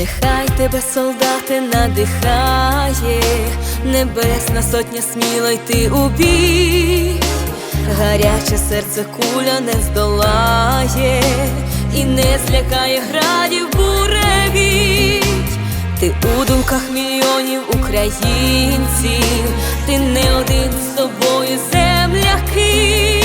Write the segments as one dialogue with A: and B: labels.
A: Нехай тебе, солдати, надихає, небесна сотня сміло йти у бій, гаряче серце куля не здолає і не злякає градів буревій. Ти у думках мільйонів українців, ти не один з тобою земляки,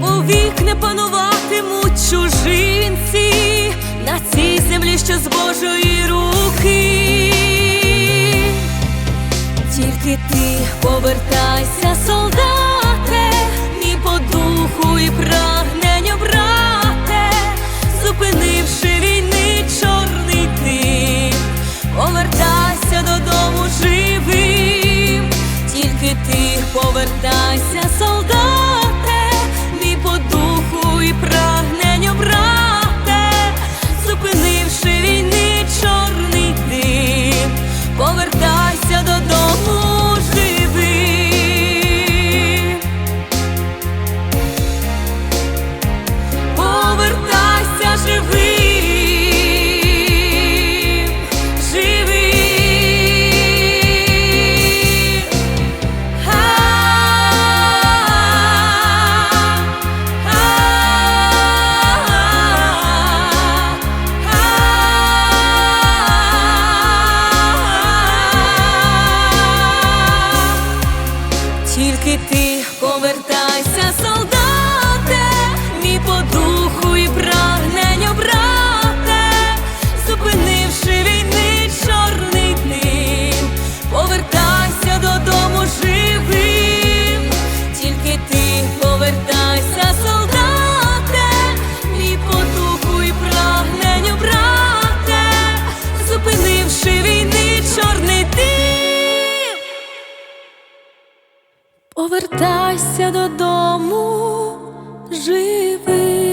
A: повік не пануватимуть Тільки ти. Повертайся, солдате, ні по духу і прагненню, брате, зупинивши війни чорний ти, повертайся додому живим, тільки ти повертайся, зупинивши війни чорний дим. Повертайся додому живий.